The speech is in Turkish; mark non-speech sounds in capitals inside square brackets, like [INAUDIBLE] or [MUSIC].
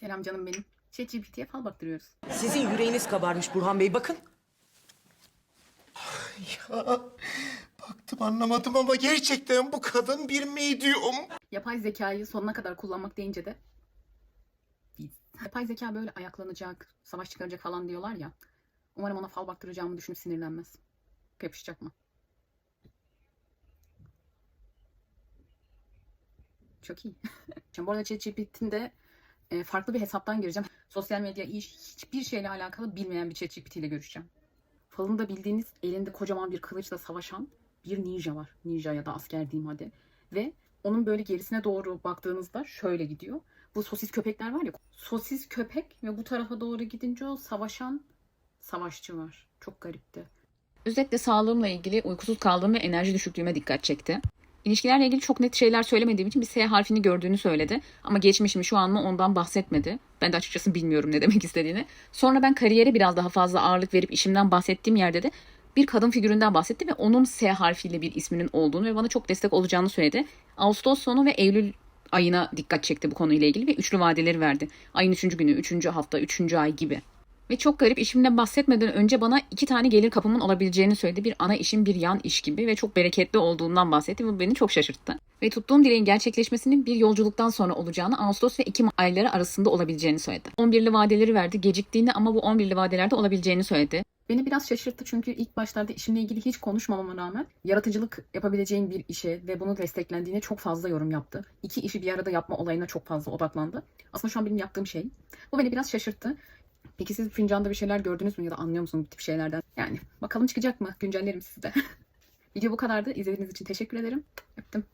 Selam canım benim. ChatGPT'ye fal baktırıyoruz. Sizin yüreğiniz kabarmış Burhan Bey bakın. Ya baktım anlamadım ama gerçekten bu kadın bir medyum. Yapay zekayı sonuna kadar kullanmak deyince de. Yapay zeka böyle ayaklanacak, savaş çıkaracak falan diyorlar ya. Umarım ona fal baktıracağımı düşünüp sinirlenmez. Yapışacak mı? Çok iyi. Şimdi [LAUGHS] bu arada ChatGPT'de e, farklı bir hesaptan gireceğim. Sosyal medya, iş, hiçbir şeyle alakalı bilmeyen bir ChatGPT ile görüşeceğim. Falında bildiğiniz elinde kocaman bir kılıçla savaşan bir ninja var. Ninja ya da asker diyeyim hadi. Ve onun böyle gerisine doğru baktığınızda şöyle gidiyor. Bu sosis köpekler var ya. Sosis köpek ve bu tarafa doğru gidince o savaşan savaşçı var. Çok garipti. Özetle sağlığımla ilgili uykusuz kaldığım ve enerji düşüklüğüme dikkat çekti. İlişkilerle ilgili çok net şeyler söylemediğim için bir S harfini gördüğünü söyledi. Ama geçmiş mi şu an mı ondan bahsetmedi. Ben de açıkçası bilmiyorum ne demek istediğini. Sonra ben kariyere biraz daha fazla ağırlık verip işimden bahsettiğim yerde de bir kadın figüründen bahsetti ve onun S harfiyle bir isminin olduğunu ve bana çok destek olacağını söyledi. Ağustos sonu ve Eylül ayına dikkat çekti bu konuyla ilgili ve üçlü vadeleri verdi. Ayın üçüncü günü, üçüncü hafta, üçüncü ay gibi. Ve çok garip işimden bahsetmeden önce bana iki tane gelir kapımın olabileceğini söyledi. Bir ana işim bir yan iş gibi ve çok bereketli olduğundan bahsetti. Bu beni çok şaşırttı. Ve tuttuğum dileğin gerçekleşmesinin bir yolculuktan sonra olacağını Ağustos ve Ekim ayları arasında olabileceğini söyledi. 11'li vadeleri verdi geciktiğini ama bu 11'li vadelerde olabileceğini söyledi. Beni biraz şaşırttı çünkü ilk başlarda işimle ilgili hiç konuşmamama rağmen yaratıcılık yapabileceğin bir işe ve bunu desteklendiğine çok fazla yorum yaptı. İki işi bir arada yapma olayına çok fazla odaklandı. Aslında şu an benim yaptığım şey. Bu beni biraz şaşırttı. Peki siz fincanda bir şeyler gördünüz mü ya da anlıyor musunuz bu tip şeylerden? Yani bakalım çıkacak mı? Güncellerim sizi de. [LAUGHS] Video bu kadardı. İzlediğiniz için teşekkür ederim. Öptüm.